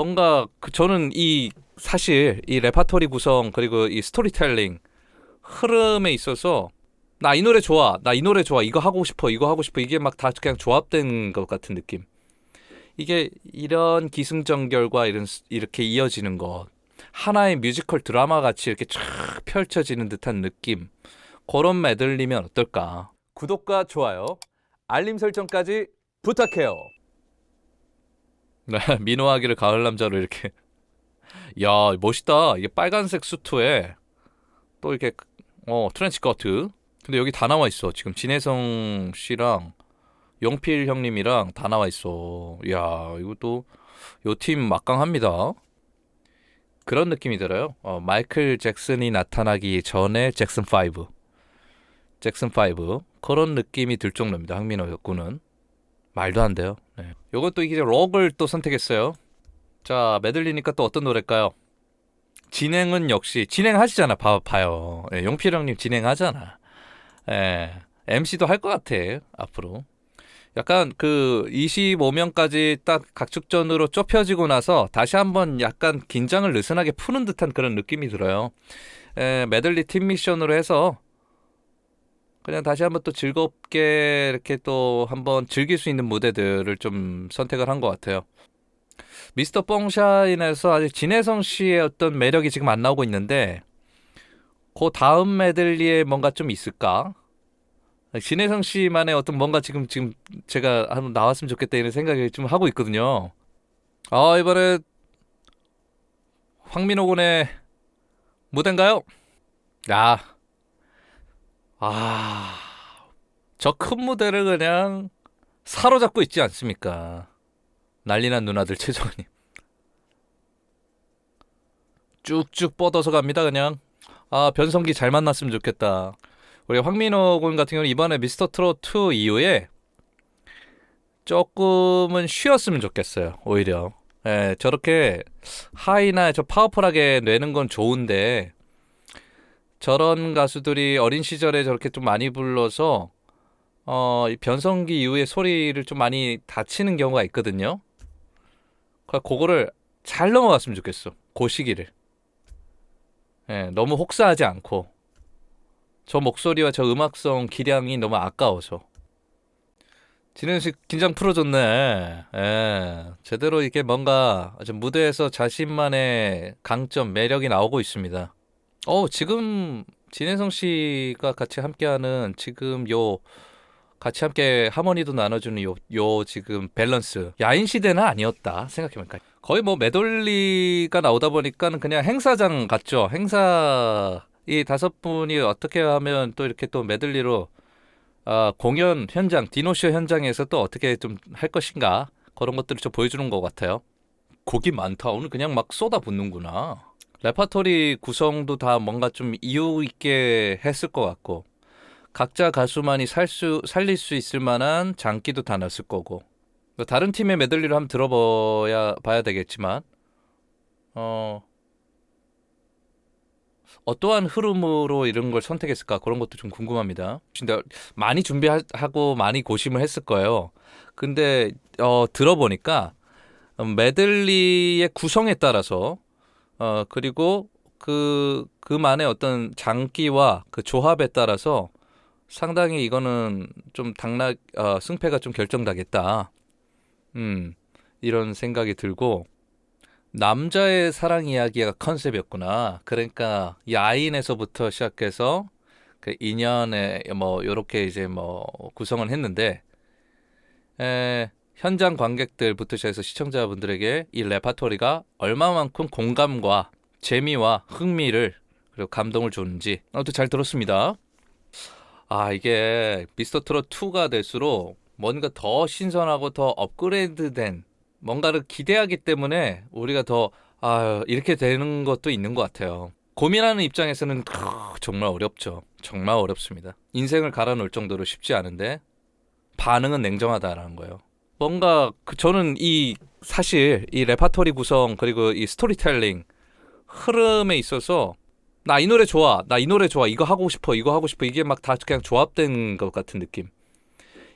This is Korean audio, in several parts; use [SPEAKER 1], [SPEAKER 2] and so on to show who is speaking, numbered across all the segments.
[SPEAKER 1] 뭔가 그 저는 이 사실 이 레파토리 구성 그리고 이 스토리텔링 흐름에 있어서 나 이 노래 좋아 나 이 노래 좋아 이거 하고 싶어 이거 하고 싶어 이게 막 다 그냥 조합된 것 같은 느낌. 이게 이런 기승전결과 이런 스- 이렇게 이어지는 것 하나의 뮤지컬 드라마 같이 이렇게 쫙 펼쳐지는 듯한 느낌 그런 메들리면 어떨까? 구독과 좋아요 알림 설정까지 부탁해요 네, 민호아기를 가을 남자로 이렇게. 야 멋있다. 이게 빨간색 수트에 또 이렇게 어 트렌치 코트. 근데 여기 다 나와 있어. 지금 진혜성 씨랑 용필 형님이랑 다 나와 있어. 야 이것도 요 팀 막강합니다. 그런 느낌이 들어요. 어, 마이클 잭슨이 나타나기 전에 잭슨 5 잭슨 5 그런 느낌이 들 정도입니다. 황민호 군은 말도 안 돼요. 네. 요것도 이게 록을 또 선택했어요. 자 메들리니까 또 어떤 노래일까요? 진행은 역시 진행하시잖아 봐, 봐요. 예, 용필 형님 진행하잖아. 예, MC도 할 것 같아 앞으로. 약간 그 25명까지 딱 각축전으로 좁혀지고 나서 다시 한번 약간 긴장을 느슨하게 푸는 듯한 그런 느낌이 들어요. 예, 메들리 팀 미션으로 해서 그냥 다시 한번 또 즐겁게 이렇게 또 한번 즐길 수 있는 무대들을 좀 선택을 한 것 같아요 미스터 뽕샤인에서 아직 진혜성 씨의 어떤 매력이 지금 안 나오고 있는데 그 다음 메들리에 뭔가 좀 있을까? 진혜성 씨만의 어떤 뭔가 지금 지금 제가 한번 나왔으면 좋겠다 이런 생각을 좀 하고 있거든요. 아 이번에 황민호 군의 무대인가요? 야, 아, 저 큰 무대를 그냥 사로잡고 있지 않습니까? 난리난 누나들 최정님. 쭉쭉 뻗어서 갑니다 그냥. 아 변성기 잘 만났으면 좋겠다. 우리 황민호 군 같은 경우는 이번에 미스터 트롯 2 이후에 조금은 쉬었으면 좋겠어요 오히려. 예, 저렇게 하이나 저 파워풀하게 내는 건 좋은데 저런 가수들이 어린 시절에 저렇게 좀 많이 불러서 어, 이 변성기 이후에 소리를 좀 많이 다치는 경우가 있거든요. 그러니까 그거를 잘 넘어갔으면 좋겠어. 그 시기를. 예, 너무 혹사하지 않고 저 목소리와 저 음악성 기량이 너무 아까워서. 씨 긴장 풀어줬네. 예, 제대로 이게 뭔가 좀 무대에서 자신만의 강점, 매력이 나오고 있습니다. 어, 지금 진혜성 씨가 같이 함께하는 지금 요 같이 함께 하모니도 나눠주는 요, 요 지금 밸런스 야인 시대는 아니었다 생각해보니까 거의 뭐 메돌리가 나오다 보니까 는 그냥 행사장 같죠? 행사 이 다섯 분이 어떻게 하면 또 이렇게 또 메들리로 아, 공연 현장 디노쇼 현장에서 또 어떻게 좀 할 것인가? 그런 것들을 좀 보여주는 것 같아요. 곡이 많다. 오늘 그냥 막 쏟아붓는구나 레파토리 구성도 다 뭔가 좀 이유 있게 했을 것 같고 각자 가수만이 살 수, 살릴 수 있을 만한 장기도 다 넣었을 거고 뭐 다른 팀의 메들리를 한번 들어봐야 봐야 되겠지만 어 어떠한 흐름으로 이런 걸 선택했을까 그런 것도 좀 궁금합니다. 근데 많이 준비하고 많이 고심을 했을 거예요. 근데 어 들어보니까 음, 메들리의 구성에 따라서 어 그리고 그 그만의 어떤 장기와 그 조합에 따라서 상당히 이거는 좀 당락 어, 승패가 좀 결정나겠다. 음 이런 생각이 들고 남자의 사랑 이야기가 컨셉이었구나. 그러니까 야인에서부터 시작해서 그 인연에 뭐 요렇게 이제 뭐 구성을 했는데 에, 현장 관객들부터 시작해서 시청자분들에게 이 레파토리가 얼마만큼 공감과 재미와 흥미를 그리고 감동을 줬는지 아무튼 잘 들었습니다. 아, 이게 미스터 트롯 2가 될수록 뭔가 더 신선하고 더 업그레이드된 뭔가를 기대하기 때문에 우리가 더, 아, 이렇게 되는 것도 있는 것 같아요. 고민하는 입장에서는 크, 정말 어렵죠. 정말 어렵습니다. 인생을 갈아놓을 정도로 쉽지 않은데 반응은 냉정하다라는 거예요. 뭔가 그 저는 이 사실 이 레파토리 구성 그리고 이 스토리텔링 흐름에 있어서 나 이 노래 좋아. 나 이 노래 좋아. 이거 하고 싶어. 이거 하고 싶어. 이게 막 다 그냥 조합된 것 같은 느낌.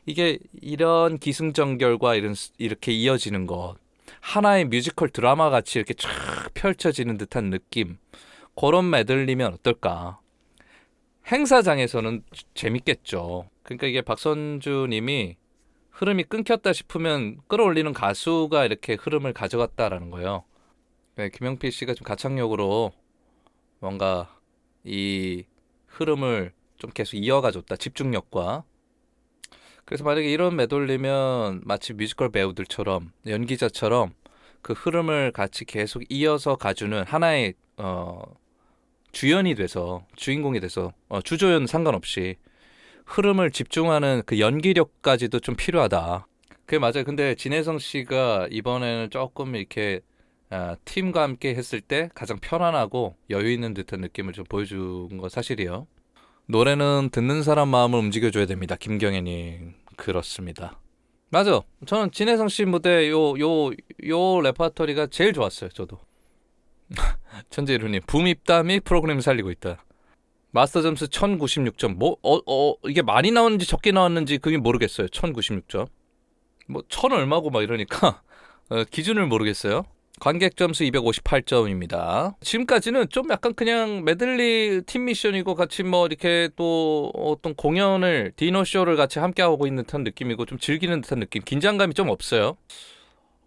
[SPEAKER 1] 이게 이런 기승전결과 이런 스- 이렇게 이어지는 것 하나의 뮤지컬 드라마 같이 이렇게 쫙 펼쳐지는 듯한 느낌. 그런 메들리면 어떨까? 행사장에서는 재밌겠죠. 그러니까 이게 박선주 님이 흐름이 끊겼다 싶으면 끌어올리는 가수가 이렇게 흐름을 가져갔다라는 거예요. 네, 김영필 씨가 좀 가창력으로 뭔가 이 흐름을 좀 계속 이어가 줬다. 집중력과. 그래서 만약에 이런 매돌리면 마치 뮤지컬 배우들처럼 연기자처럼 그 흐름을 같이 계속 이어서 가주는 하나의 어 주연이 돼서 주인공이 돼서 어, 주조연 상관없이 흐름을 집중하는 그 연기력까지도 좀 필요하다. 그게 맞아요. 근데 진혜성 씨가 이번에는 조금 이렇게 아, 팀과 함께 했을 때 가장 편안하고 여유 있는 듯한 느낌을 좀 보여준 건 사실이에요. 노래는 듣는 사람 마음을 움직여줘야 됩니다. 김경애님 그렇습니다. 맞아. 저는 진혜성 씨 무대 요 요 요 레퍼토리가 제일 좋았어요. 저도. 천재이루님 붐 입담이 프로그램 살리고 있다. 마스터 점수 1096점. 뭐, 어, 어, 이게 많이 나왔는지 적게 나왔는지 그게 모르겠어요. 1096점. 뭐, 천 얼마고 막 이러니까, 어, 기준을 모르겠어요. 관객 점수 258점입니다. 지금까지는 좀 약간 그냥 메들리 팀 미션이고 같이 뭐 이렇게 또 어떤 공연을, 디너쇼를 같이 함께 하고 있는 듯한 느낌이고 좀 즐기는 듯한 느낌. 긴장감이 좀 없어요.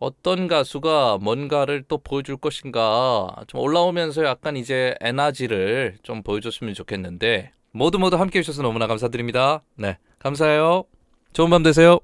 [SPEAKER 1] 어떤 가수가 뭔가를 또 보여줄 것인가 좀 올라오면서 약간 이제 에너지를 좀 보여줬으면 좋겠는데 모두 모두 함께 해주셔서 너무나 감사드립니다. 네, 감사해요. 좋은 밤 되세요.